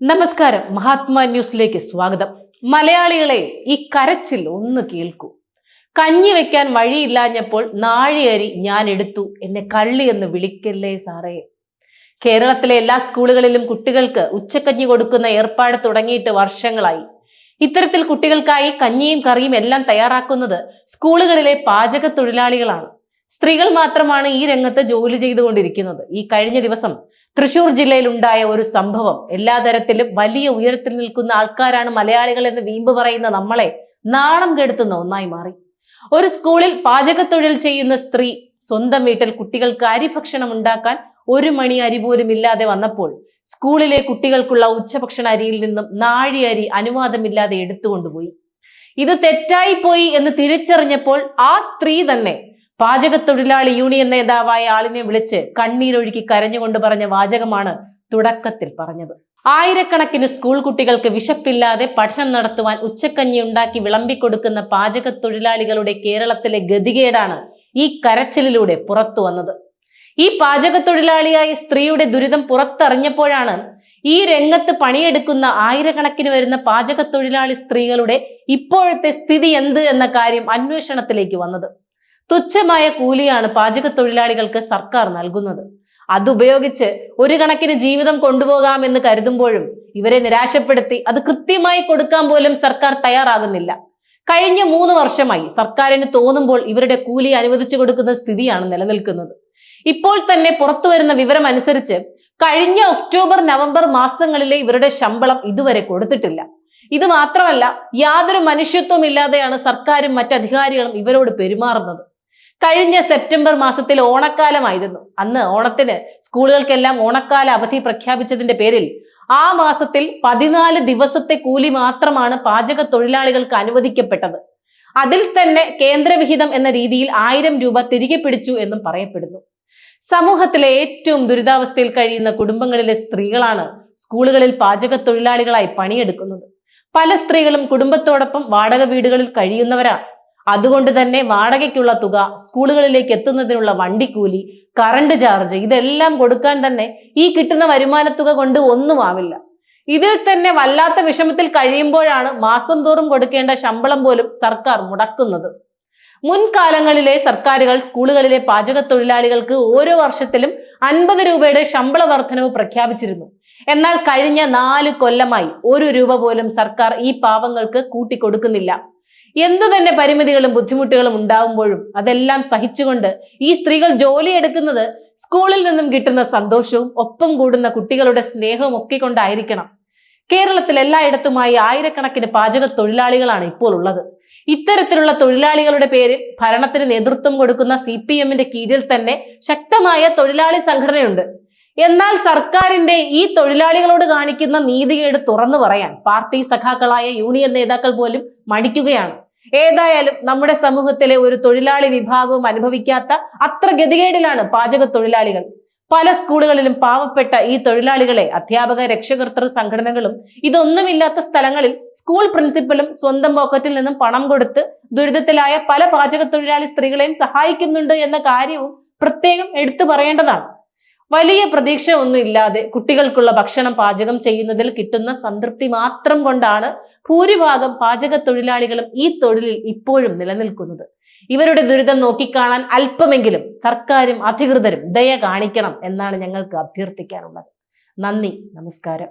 നമസ്കാരം. മഹാത്മാ ന്യൂസിലേക്ക് സ്വാഗതം. മലയാളികളെ ഈ കരച്ചിൽ ഒന്ന് കേൾക്കൂ. കഞ്ഞി വെക്കാൻ വഴിയില്ലാഞ്ഞപ്പോൾ നാഴിയരി ഞാൻ എടുത്തു. എന്നെ കള്ളി എന്ന് വിളിക്കല്ലേ സാറേ? കേരളത്തിലെ എല്ലാ സ്കൂളുകളിലും കുട്ടികൾക്ക് ഉച്ചക്കഞ്ഞി കൊടുക്കുന്ന ഏർപ്പാട് തുടങ്ങിയിട്ട് വർഷങ്ങളായി. ഇത്തരത്തിൽ കുട്ടികൾക്കായി കഞ്ഞിയും കറിയും എല്ലാം തയ്യാറാക്കുന്നത് സ്കൂളുകളിലെ പാചക തൊഴിലാളികളാണ്. സ്ത്രീകൾ മാത്രമാണ് ഈ രംഗത്ത് ജോലി ചെയ്തുകൊണ്ടിരിക്കുന്നത്. ഈ കഴിഞ്ഞ ദിവസം തൃശൂർ ജില്ലയിൽ ഉണ്ടായ ഒരു സംഭവം എല്ലാ തരത്തിലും വലിയ ഉയരത്തിൽ നിൽക്കുന്ന ആൾക്കാരാണ് മലയാളികൾ എന്ന് വീമ്പ് പറയുന്ന നമ്മളെ നാണം കെടുത്തുന്ന ഒന്നായി മാറി. ഒരു സ്കൂളിൽ പാചകത്തൊഴിൽ ചെയ്യുന്ന സ്ത്രീ സ്വന്തം വീട്ടിൽ കുട്ടികൾക്ക് അരിഭക്ഷണം ഉണ്ടാക്കാൻ ഒരു മണി അരി പോലും ഇല്ലാതെ വന്നപ്പോൾ സ്കൂളിലെ കുട്ടികൾക്കുള്ള ഉച്ചഭക്ഷണ അരിയിൽ നിന്നും നാഴി അരി അനുവാദമില്ലാതെ എടുത്തുകൊണ്ടുപോയി. ഇത് തെറ്റായി പോയി എന്ന് തിരിച്ചറിഞ്ഞപ്പോൾ ആ സ്ത്രീ തന്നെ പാചകത്തൊഴിലാളി യൂണിയൻ നേതാവായ ആളിനെ വിളിച്ച് കണ്ണീരൊഴുക്കി കരഞ്ഞുകൊണ്ട് പറഞ്ഞ വാചകമാണ് തുടക്കത്തിൽ പറഞ്ഞത്. ആയിരക്കണക്കിന് സ്കൂൾ കുട്ടികൾക്ക് വിശപ്പില്ലാതെ പഠനം നടത്തുവാൻ ഉച്ചക്കഞ്ഞി ഉണ്ടാക്കി വിളമ്പിക്കൊടുക്കുന്ന പാചക തൊഴിലാളികളുടെ കേരളത്തിലെ ഗതികേടാണ് ഈ കരച്ചിലിലൂടെ പുറത്തു വന്നത്. ഈ പാചക തൊഴിലാളിയായ സ്ത്രീയുടെ ദുരിതം പുറത്തറിഞ്ഞപ്പോഴാണ് ഈ രംഗത്ത് പണിയെടുക്കുന്ന ആയിരക്കണക്കിന് വരുന്ന പാചക തൊഴിലാളി സ്ത്രീകളുടെ ഇപ്പോഴത്തെ സ്ഥിതി എന്ത് എന്ന കാര്യം അന്വേഷണത്തിലേക്ക് വന്നത്. തുച്ഛമായ കൂലിയാണ് പാചക തൊഴിലാളികൾക്ക് സർക്കാർ നൽകുന്നത്. അതുപയോഗിച്ച് ഒരു കണക്കിന് ജീവിതം കൊണ്ടുപോകാമെന്ന് കരുതുമ്പോഴും ഇവരെ നിരാശപ്പെടുത്തി അത് കൃത്യമായി കൊടുക്കാൻ പോലും സർക്കാർ തയ്യാറാകുന്നില്ല. കഴിഞ്ഞ മൂന്ന് വർഷമായി സർക്കാരിന് തോന്നുമ്പോൾ ഇവരുടെ കൂലി അനുവദിച്ചു കൊടുക്കുന്ന സ്ഥിതിയാണ് നിലനിൽക്കുന്നത്. ഇപ്പോൾ തന്നെ പുറത്തു വരുന്ന വിവരം അനുസരിച്ച് കഴിഞ്ഞ ഒക്ടോബർ നവംബർ മാസങ്ങളിലെ ഇവരുടെ ശമ്പളം ഇതുവരെ കൊടുത്തിട്ടില്ല. ഇത് മാത്രമല്ല യാതൊരു മനുഷ്യത്വം ഇല്ലാതെയാണ് സർക്കാരും മറ്റധികാരികളും ഇവരോട് പെരുമാറുന്നത്. കഴിഞ്ഞ സെപ്റ്റംബർ മാസത്തിൽ ഓണക്കാലമായിരുന്നു. അന്ന് ഓണത്തിന് സ്കൂളുകൾക്കെല്ലാം ഓണക്കാല അവധി പ്രഖ്യാപിച്ചതിന്റെ പേരിൽ ആ മാസത്തിൽ പതിനാല് ദിവസത്തെ കൂലി മാത്രമാണ് പാചക തൊഴിലാളികൾക്ക് അനുവദിക്കപ്പെട്ടത്. അതിൽ തന്നെ കേന്ദ്രവിഹിതം എന്ന രീതിയിൽ ആയിരം രൂപ തിരികെ പിടിച്ചു എന്നും പറയപ്പെടുന്നു. സമൂഹത്തിലെ ഏറ്റവും ദുരിതാവസ്ഥയിൽ കഴിയുന്ന കുടുംബങ്ങളിലെ സ്ത്രീകളാണ് സ്കൂളുകളിൽ പാചക തൊഴിലാളികളായി പണിയെടുക്കുന്നത്. പല സ്ത്രീകളും കുടുംബത്തോടൊപ്പം വാടക വീടുകളിൽ കഴിയുന്നവരാണ് അതുകൊണ്ട് തന്നെ വാടകയ്ക്കുള്ള തുക സ്കൂളുകളിലേക്ക് എത്തുന്നതിനുള്ള വണ്ടിക്കൂലി കറണ്ട് ചാർജ് ഇതെല്ലാം കൊടുക്കാൻ തന്നെ ഈ കിട്ടുന്ന വരുമാനത്തുക കൊണ്ട് ഒന്നും ആവില്ല. ഇതിൽ തന്നെ വല്ലാത്ത വിഷമത്തിൽ കഴിയുമ്പോഴാണ് മാസം തോറും കൊടുക്കേണ്ട ശമ്പളം പോലും സർക്കാർ മുടക്കുന്നത്. മുൻകാലങ്ങളിലെ സർക്കാരുകൾ സ്കൂളുകളിലെ പാചക തൊഴിലാളികൾക്ക് ഓരോ വർഷത്തിലും അൻപത് രൂപയുടെ ശമ്പള വർധനവ് പ്രഖ്യാപിച്ചിരുന്നു. എന്നാൽ കഴിഞ്ഞ നാല് കൊല്ലമായി ഒരു രൂപ പോലും സർക്കാർ ഈ പാവങ്ങൾക്ക് കൂട്ടിക്കൊടുക്കുന്നില്ല. എന്തു തന്നെ പരിമിതികളും ബുദ്ധിമുട്ടുകളും ഉണ്ടാവുമ്പോഴും അതെല്ലാം സഹിച്ചുകൊണ്ട് ഈ സ്ത്രീകൾ ജോലി എടുക്കുന്നത് സ്കൂളിൽ നിന്നും കിട്ടുന്ന സന്തോഷവും ഒപ്പം കൂടുന്ന കുട്ടികളുടെ സ്നേഹവും ഒക്കെ കൊണ്ടായിരിക്കണം. കേരളത്തിൽ എല്ലായിടത്തുമായി ആയിരക്കണക്കിന് പാചക തൊഴിലാളികളാണ് ഇപ്പോൾ ഉള്ളത്. ഇത്തരത്തിലുള്ള തൊഴിലാളികളുടെ പേരിൽ ഭരണത്തിന് നേതൃത്വം കൊടുക്കുന്ന സി പി എമ്മിന്റെ കീഴിൽ തന്നെ ശക്തമായ തൊഴിലാളി സംഘടനയുണ്ട്. എന്നാൽ സർക്കാരിന്റെ ഈ തൊഴിലാളികളോട് കാണിക്കുന്ന നീതികേട് തുറന്നു പറയാൻ പാർട്ടി സഖാക്കളായ യൂണിയൻ നേതാക്കൾ പോലും മടിക്കുകയാണ്. ഏതായാലും നമ്മുടെ സമൂഹത്തിലെ ഒരു തൊഴിലാളി വിഭാഗവും അനുഭവിക്കാത്ത അത്ര ഗതികേടിലാണ് പാചക തൊഴിലാളികൾ. പല സ്കൂളുകളിലും പാവപ്പെട്ട ഈ തൊഴിലാളികളെ അധ്യാപക രക്ഷകർത്തൃ സംഘടനകളും ഇതൊന്നുമില്ലാത്ത സ്ഥലങ്ങളിൽ സ്കൂൾ പ്രിൻസിപ്പലും സ്വന്തം പോക്കറ്റിൽ നിന്നും പണം കൊടുത്ത് ദുരിതത്തിലായ പല പാചക തൊഴിലാളി സ്ത്രീകളെയും സഹായിക്കുന്നുണ്ട് എന്ന കാര്യവും പ്രത്യേകം എടുത്തു പറയേണ്ടതാണ്. വലിയ പ്രതീക്ഷ ഒന്നും ഇല്ലാതെ കുട്ടികൾക്കുള്ള ഭക്ഷണം പാചകം ചെയ്യുന്നതിൽ കിട്ടുന്ന സംതൃപ്തി മാത്രം കൊണ്ടാണ് ഭൂരിഭാഗം പാചക തൊഴിലാളികളും ഈ തൊഴിലിൽ ഇപ്പോഴും നിലനിൽക്കുന്നത്. ഇവരുടെ ദുരിതം നോക്കിക്കാണാൻ അല്പമെങ്കിലും സർക്കാരും അധികൃതരും ദയ കാണിക്കണം എന്നാണ് ഞങ്ങൾക്ക് അഭ്യർത്ഥിക്കാനുള്ളത്. നന്ദി നമസ്കാരം.